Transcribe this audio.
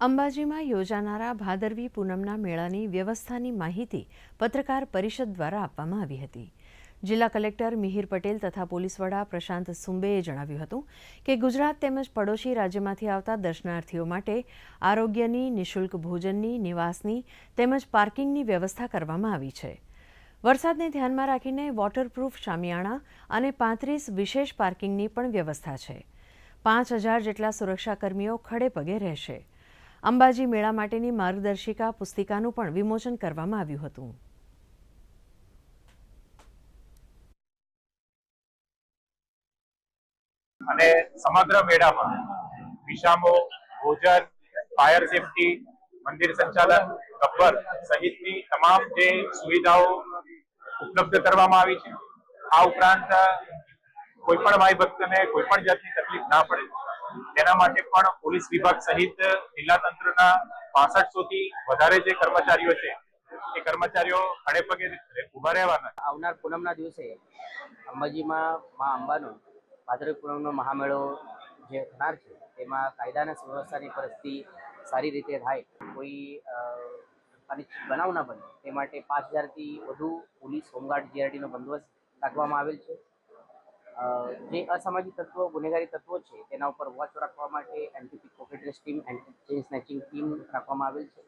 અંબાજીમાં યોજાનારા ભાદરવી પૂનમના મેળાની વ્યવસ્થાની માહિતી પત્રકાર પરિષદ દ્વારા આપવામાં આવી હતી. જિલ્લા કલેક્ટર મિહિર પટેલ તથા પોલીસ વડા પ્રશાંત સુંબેએ જણાવ્યું હતું કે ગુજરાત તેમજ પડોશી રાજ્યમાંથી આવતા દર્શનાર્થીઓ માટે આરોગ્યની, નિઃશુલ્ક ભોજનની, નિવાસની તેમજ પાર્કિંગની વ્યવસ્થા કરવામાં આવી છે. વરસાદને ધ્યાનમાં રાખીને વોટરપ્રૂફ શામિયાણા અને પાંત્રીસ વિશેષ પાર્કિંગની પણ વ્યવસ્થા છે. પાંચ હજાર જેટલા સુરક્ષાકર્મીઓ ખડે પગે રહેશે. અંબાજી મેળા માટેની માર્ગદર્શિકા પુસ્તિકાનું પણ વિમોચન કરવામાં આવ્યું હતું. અને સમગ્ર મેળામાં વિશામો, ભોજન, ફાયર સેફટી, મંદિર સંચાલન, ગબ્બર સહિતની તમામ જે સુવિધાઓ ઉપલબ્ધ કરવામાં આવી છે, આ ઉપરાંત કોઈ પણ ભાઈ ભક્તને કોઈ પણ જાતની તકલીફ ના પડે તેના માટે પણ પોલીસ વિભાગ સહિત જિલ્લા તંત્રના પાસઠસો થી વધારે જે કર્મચારીઓ છે, એ કર્મચારીઓ ખડે પગે ઊભા રહેવાના આવનાર પૂનમના દિવસે અંબાજીમાં મા અંબાનો ભાદરવી પૂનમનો મહામેળો જે થનાર છે, તેમાં કાયદા અને સુવ્યવસ્થાની પરિસ્થિતિ સારી રીતે થાય, કોઈ અનિચ્છિત બનાવ ના બને, તે માટે પાંચ હજારથી વધુ પોલીસ હોમગાર્ડ જીઆરડીનો બંદોબસ્ત રાખવામાં આવેલ છે. જે અસામાજિક તત્વો, ગુનેગારી તત્વો છે, તેના ઉપર વોચ રાખવા માટે anti pocket team anti chain snatching team રાખવામાં આવેલ છે.